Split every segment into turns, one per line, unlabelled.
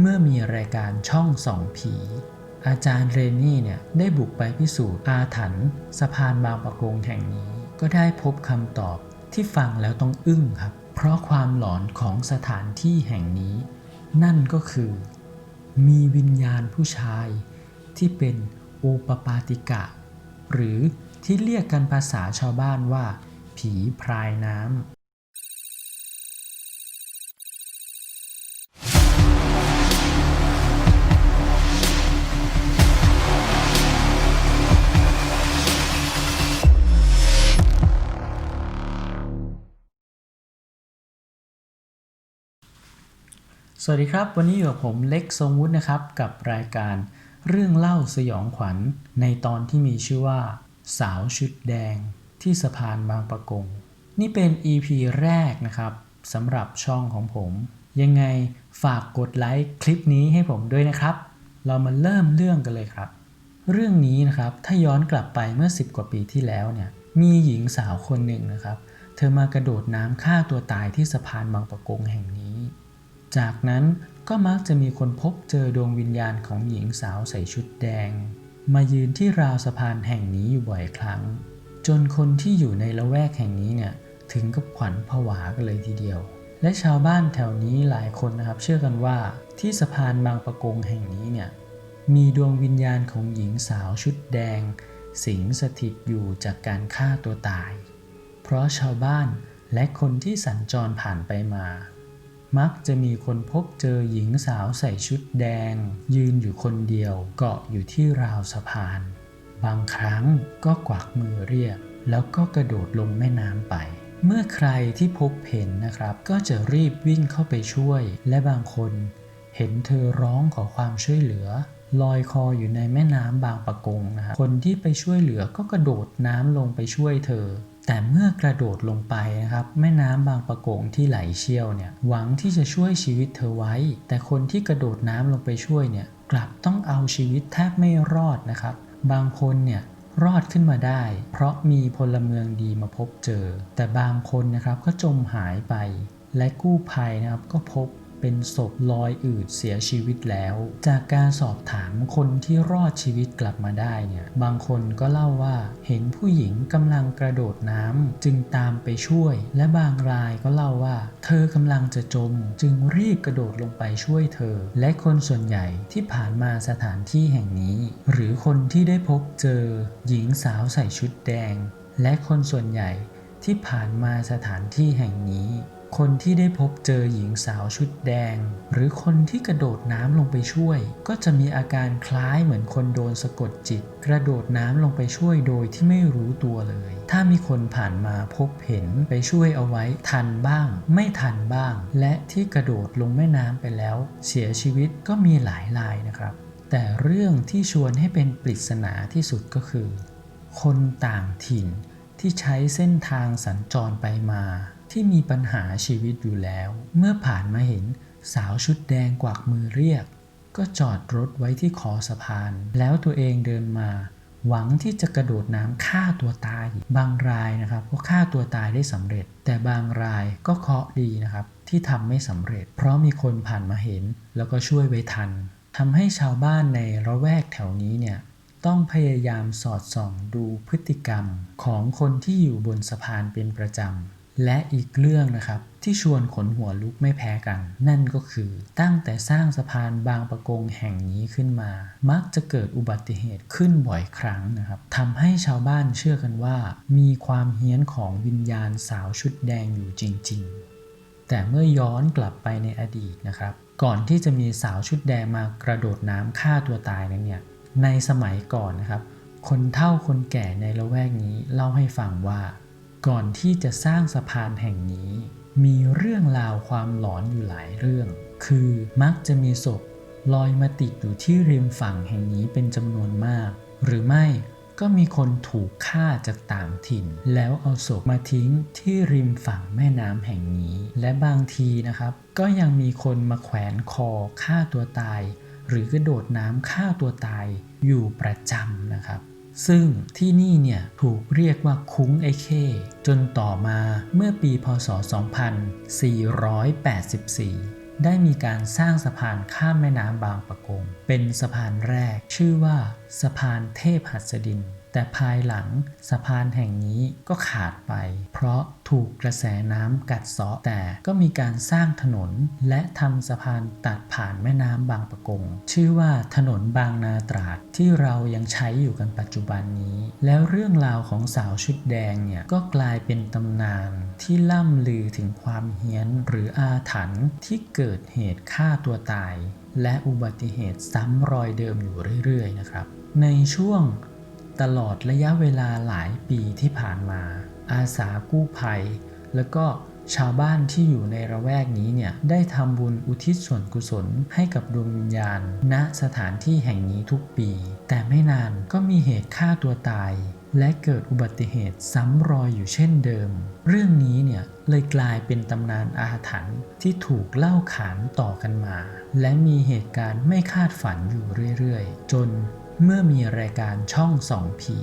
เมื่อมีรายการช่องสองผี อาจารย์เรนนี่เนี่ยได้บุกไปพิสูจน์อาถรรพ์สะพานบางประกงแห่งนี้ ก็ได้พบคำตอบที่ฟังแล้วต้องอึ้งครับ เพราะความหลอนของสถานที่แห่งนี้ นั่นก็คือ มีวิญญาณผู้ชาย ที่เป็นโอปปาติกะ หรือที่เรียกกันภาษาชาวบ้านว่า ผีพรายน้ำ วัสดีครับ วันนี้อยู่กับผมเล็กทรงวุฒินะครับ กับรายการเรื่องเล่าสยองขวัญในตอนที่มีชื่อว่า สาวชุดแดงที่สะพานบางประกง นี่เป็น EP แรกนะครับสำหรับช่องของผม ยังไงฝากกดไลค์คลิปนี้ให้ผมด้วยนะครับ เรามาเริ่มเรื่องกันเลยครับ เรื่องนี้นะครับถ้าย้อนกลับไปเมื่อ 10 กว่าปีที่แล้วเนี่ยมีหญิงสาวคนหนึ่งนะครับ เธอมากระโดดน้ำฆ่าตัวตายที่สะพานบางประกงแห่งนี้ จากนั้นก็มักจะมีคนพบเจอดวงวิญญาณของหญิงสาวใส่ชุดแดง มายืนที่ราวสะพานแห่งนี้อยู่บ่อยครั้ง จนคนที่อยู่ในละแวกแห่งนี้เนี่ยถึงกับขวัญผวากันเลยทีเดียว และชาวบ้านแถวนี้หลายคนนะครับเชื่อกันว่าที่สะพานบางประกงแห่งนี้เนี่ยมีดวงวิญญาณของหญิงสาวชุดแดง สิงสถิตอยู่จากการฆ่าตัวตาย เพราะชาวบ้านและคนที่สัญจรผ่านไปมา มักจะมีคนพบเจอหญิงสาวใส่ชุดแดง ยืนอยู่คนเดียวเกาะอยู่ที่ราวสะพาน บางครั้งก็กวักมือเรียก แล้วก็กระโดดลงแม่น้ำไป เมื่อใครที่พบเห็นนะครับ ก็จะรีบวิ่งเข้าไปช่วย และบางคนเห็นเธอร้องขอความช่วยเหลือลอยคออยู่ในแม่น้ำบางปะกงนะคคนที่ไปช่วยเหลือก็กระโดดน้ำลงไปช่วยเธอ แต่เมื่อกระโดดลงไปนะครับ แม่น้ำบางปะกงที่ไหลเชี่ยวเนี่ยหวังที่จะช่วยชีวิตเธอไว้ แต่คนที่กระโดดน้ำลงไปช่วยเนี่ยกลับต้องเอาชีวิตแทบไม่รอดนะครับ บางคนเนี่ยรอดขึ้นมาได้ เพราะมีพลเมืองดีมาพบเจอ แต่บางคนนะครับก็จมหายไป และกู้ภัยนะครับก็พบ เป็นศพลอยอืดเสียชีวิตแล้ว จากการสอบถามคนที่รอดชีวิตกลับมาได้เนี่ยบางคนก็เล่าว่าเห็นผู้หญิงกำลังกระโดดน้ำจึงตามไปช่วย และบางรายก็เล่าว่า เธอกำลังจะจม จึงรีบกระโดดลงไปช่วยเธอ และคนส่วนใหญ่ที่ผ่านมาสถานที่แห่งนี้ หรือคนที่ได้พบเจอ หญิงสาวใส่ชุดแดง และคนส่วนใหญ่ที่ผ่านมาสถานที่แห่งนี้ คนที่ได้พบเจอหญิงสาวชุดแดง หรือคนที่กระโดดน้ำลงไปช่วย ก็จะมีอาการคล้ายเหมือนคนโดนสะกดจิต กระโดดน้ำลงไปช่วยโดยที่ไม่รู้ตัวเลย ถ้ามีคนผ่านมาพบเห็นไปช่วยเอาไว้ ทันบ้าง ไม่ทันบ้าง และที่กระโดดลงแม่น้ำไปแล้ว เสียชีวิตก็มีหลายรายนะครับ แต่เรื่องที่ชวนให้เป็นปริศนาที่สุดก็คือ คนต่างถิ่นที่ใช้เส้นทางสัญจรไปมา ที่มีปัญหาชีวิตอยู่แล้ว เมื่อผ่านมาเห็นสาวชุดแดงกวักมือเรียก ก็จอดรถไว้ที่คอสะพาน แล้วตัวเองเดินมา หวังที่จะกระโดดน้ำฆ่าตัวตาย บางรายนะครับก็ฆ่าตัวตายได้สำเร็จ แต่บางรายก็เคาะดีนะครับ ที่ทำไม่สำเร็จ เพราะมีคนผ่านมาเห็น แล้วก็ช่วยไว้ทันทำให้ชาวบ้านในระแวกแถวนี้เนี่ยต้องพยายามสอดส่องดูพฤติกรรมของคนที่อยู่บนสะพานเป็นประจำ และอีกเรื่องนะครับที่ชวนขนหัวลุกไม่แพ้กัน นั่นก็คือตั้งแต่สร้างสะพานบางประกงแห่งนี้ขึ้นมา มักจะเกิดอุบัติเหตุขึ้นบ่อยครั้งนะครับทำให้ชาวบ้านเชื่อกันว่า มีความเฮี้ยนของวิญญาณสาวชุดแดงอยู่จริง ๆ แต่เมื่อย้อนกลับไปในอดีตนะครับ ก่อนที่จะมีสาวชุดแดงมากระโดดน้ำฆ่าตัวตายนั้นเนี่ยในสมัยก่อนนะครับ คนเฒ่าคนแก่ในละแวกนี้เล่าให้ฟังว่า ก่อนที่จะสร้างสะพานแห่งนี้ มีเรื่องราวความหลอนอยู่หลายเรื่อง คือมักจะมีศพลอยมาติดอยู่ที่ริมฝั่งแห่งนี้เป็นจำนวนมาก หรือไม่ก็มีคนถูกฆ่าจากต่างถิ่น แล้วเอาศพมาทิ้งที่ริมฝั่งแม่น้ำแห่งนี้ และบางทีนะครับ ก็ยังมีคนมาแขวนคอฆ่าตัวตาย หรือกระโดดน้ำฆ่าตัวตายอยู่ประจำนะครับ ซึ่งที่นี่เนี่ยถูกเรียกว่าคุ้งไอเค จนต่อมาเมื่อปีพศ 2484 ได้มีการสร้างสะพานข้ามแม่น้ำบางปะกง เป็นสะพานแรกชื่อว่าสะพานเทพหัสดิน แต่ภายหลังสะพานแห่งนี้ก็ขาดไป เพราะถูกกระแสน้ำกัดเซาะแต่ก็มีการสร้างถนน และทำสะพานตัดผ่านแม่น้ำบางปะกง ชื่อว่าถนนบางนาตราดที่เรายังใช้อยู่กันปัจจุบันนี้ แล้วเรื่องราวของสาวชุดแดงเนี่ยก็กลายเป็นตำนานที่ล่ำลือถึงความเฮี้ยนหรืออาถรรพ์ที่เกิดเหตุฆ่าตัวตาย และอุบัติเหตุซ้ำรอยเดิมอยู่เรื่อยๆนะครับในช่วง ตลอดระยะเวลาหลายปีที่ผ่านมา อาสากู้ภัย แล้วก็ชาวบ้านที่อยู่ในระแวกนี้เนี่ยได้ทำบุญอุทิศส่วนกุศลให้กับดวงวิญญาณ ณสถานที่แห่งนี้ทุกปี แต่ไม่นานก็มีเหตุฆ่าตัวตาย และเกิดอุบัติเหตุซ้ำรอยอยู่เช่นเดิม เรื่องนี้เนี่ยเลยกลายเป็นตำนานอาถรรพ์ที่ถูกเล่าขานต่อกันมา และมีเหตุการณ์ไม่คาดฝันอยู่เรื่อยๆ จน เมื่อมีรายการช่องสองผี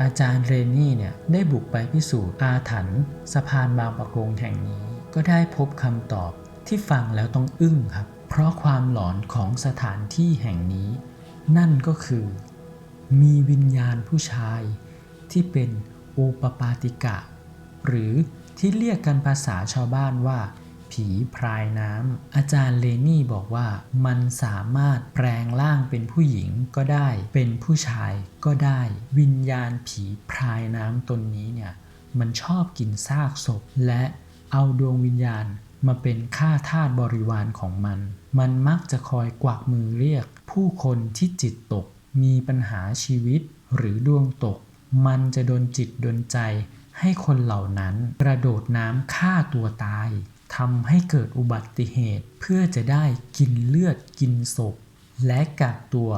อาจารย์เรนนี่เนี่ยได้บุกไปพิสูจน์อาถรรพ์สะพานบางปะกงแห่งนี้ ก็ได้พบคำตอบที่ฟังแล้วต้องอึ้งครับ เพราะความหลอนของสถานที่แห่งนี้ นั่นก็คือ มีวิญญาณผู้ชาย ที่เป็นโอปปาติกะ หรือที่เรียกกันภาษาชาวบ้านว่า ผีพรายน้ำอาจารย์เลนี่บอกว่ามันสามารถแปลงร่างเป็นผู้หญิงก็ได้ เป็นผู้ชายก็ได้ วิญญาณผีพรายน้ำตนนี้เนี่ยมันชอบกินซากศพ และเอาดวงวิญญาณมาเป็นข้าทาสบริวารของมัน มันมักจะคอยกวักมือเรียก ผู้คนที่จิตตก มีปัญหาชีวิตหรือดวงตก มันจะดนจิตดนใจ ให้คนเหล่านั้นกระโดดน้ำฆ่าตัวตายทำให้เกิดอุบัติเหตุเพื่อจะได้กินเลือดกินศพ และกักตัว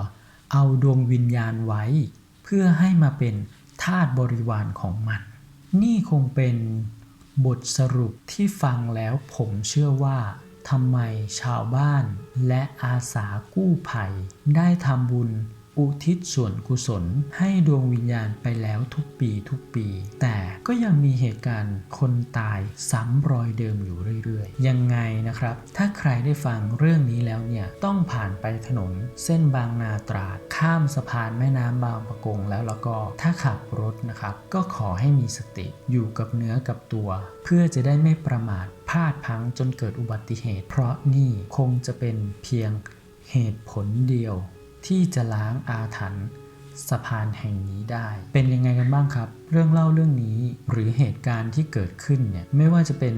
เอาดวงวิญญาณไว้ เพื่อให้มาเป็นทาสบริวารของมัน นี่คงเป็นบทสรุปที่ฟังแล้วผมเชื่อว่าทำไมชาวบ้านและอาสากู้ภัยได้ทำบุญ อุทิศส่วนกุศลให้ดวงวิญญาณไปแล้วทุกปีทุกปี แต่ก็ยังมีเหตุการณ์คนตายซ้ำรอยเดิมอยู่เรื่อยๆ ยังไงนะครับ ถ้าใครได้ฟังเรื่องนี้แล้วเนี่ย ต้องผ่านไปถนนเส้นบางนาตราด ข้ามสะพานแม่น้ำบางปะกงแล้วแล้วก็ถ้าขับรถนะครับ ก็ขอให้มีสติอยู่กับเนื้อกับตัว เพื่อจะได้ไม่ประมาทพลาดพลังจนเกิดอุบัติเหตุ เพราะนี่คงจะเป็นเพียงเหตุผลเดียว ที่จะล้างอาถรรพ์สะพานแห่งนี้ได้ เป็นยังไงกันบ้างครับ เรื่องเล่าเรื่องนี้หรือเหตุการณ์ที่เกิดขึ้นเนี่ยไม่ว่าจะเป็น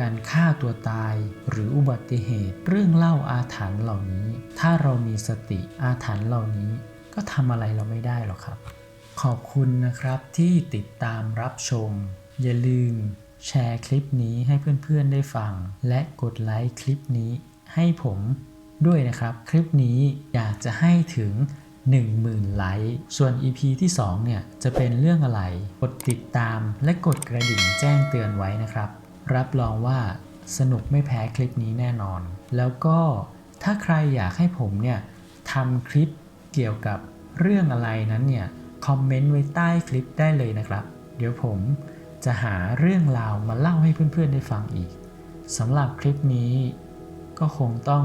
การฆ่าตัวตายหรืออุบัติเหตุ เรื่องเล่าอาถรรพ์เหล่านี้ ถ้าเรามีสติอาถรรพ์เหล่านี้ ก็ทำอะไรเราไม่ได้หรอกครับ ขอบคุณนะครับที่ติดตามรับชม อย่าลืม แชร์คลิปนี้ให้เพื่อนๆได้ฟัง และกดไลค์คลิปนี้ให้ผม ด้วยนะครับ คลิปนี้อยากจะให้ถึง 10,000 ไลค์ ส่วน EP ที่ 2 เนี่ย จะเป็นเรื่องอะไร กดติดตามและกดกระดิ่งแจ้งเตือนไว้นะครับ รับรองว่าสนุกไม่แพ้คลิปนี้แน่นอน แล้วก็ถ้าใครอยากให้ผมเนี่ยทำคลิปเกี่ยวกับเรื่องอะไรนั้นเนี่ยคอมเมนต์ไว้ใต้คลิปได้เลยนะครับ เดี๋ยวผมจะหาเรื่องราวมาเล่าให้เพื่อนๆได้ฟังอีกสำหรับคลิปนี้ก็คงต้อง